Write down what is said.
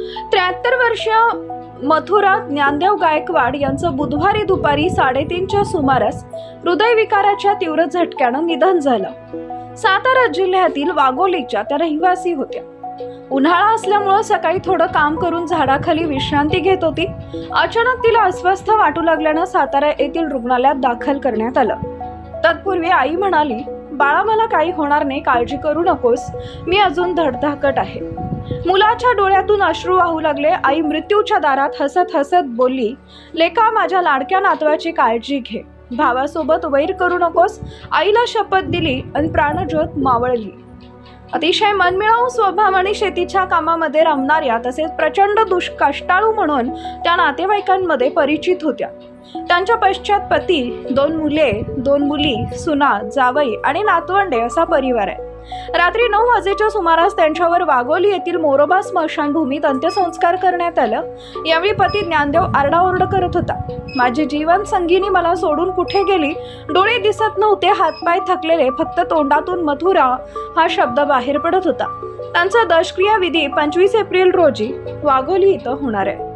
त्र्याहत्तर वर्ष मथुरा ज्ञानदेव गायकवाड यांचं बुधवारी दुपारी साडेतीनच्या सुमारास हृदयविकाराच्या तीव्र झटक्यानं निधन झालं. सातारा जिल्ह्यातील वाघोलीच्या त्या रहिवासी होत्या. उन्हाळा असल्यामुळं सकाळी थोडं काम करून झाडाखाली विश्रांती घेत होती. अचानक तिला अस्वस्थ वाटू लागल्यानं सातारा येथील रुग्णालयात दाखल करण्यात आलं. तत्पूर्वी आई म्हणाली बाळा मला काही होणार नाही काळजी करू नकोस. मी अजून धडधाकट आहे. मुलाच्या डोळ्यातून अश्रू वाहू लागले. आई मृत्यूच्या दारात हसत हसत बोलली लेका माझ्या लाडक्या नातवाची काळजी घे. भावासोबत वैर करू नकोस. आईला शपथ दिली आणि प्राणज्योत मावळली. अतिशय मनमिळावू स्वभाव आणि शेतीच्या कामामध्ये रमणाऱ्या तसेच प्रचंड दुष्कष्टाळू म्हणून त्या नातेवाईकांमध्ये परिचित होत्या. त्यांच्या पश्चात पती दोन मुले दोन मुली सुना जावई आणि नातवंडे असा परिवार आहे. रात्री नऊ वाजेच्या सुमारास त्यांच्यावर वाघोली येथील मोरोबा स्मशानभूमीत अंत्यसंस्कार करण्यात आलं. यावेळी पती ज्ञानदेव आरडाओरड करत होता. माझी जीवन संगीनी मला सोडून कुठे गेली? डोळे दिसत नव्हते हातपाय थकलेले फक्त तोंडातून मथुरा हा शब्द बाहेर पडत होता. त्यांचा दशक्रिया विधी पंचवीस एप्रिल रोजी वाघोली इथं होणार आहे.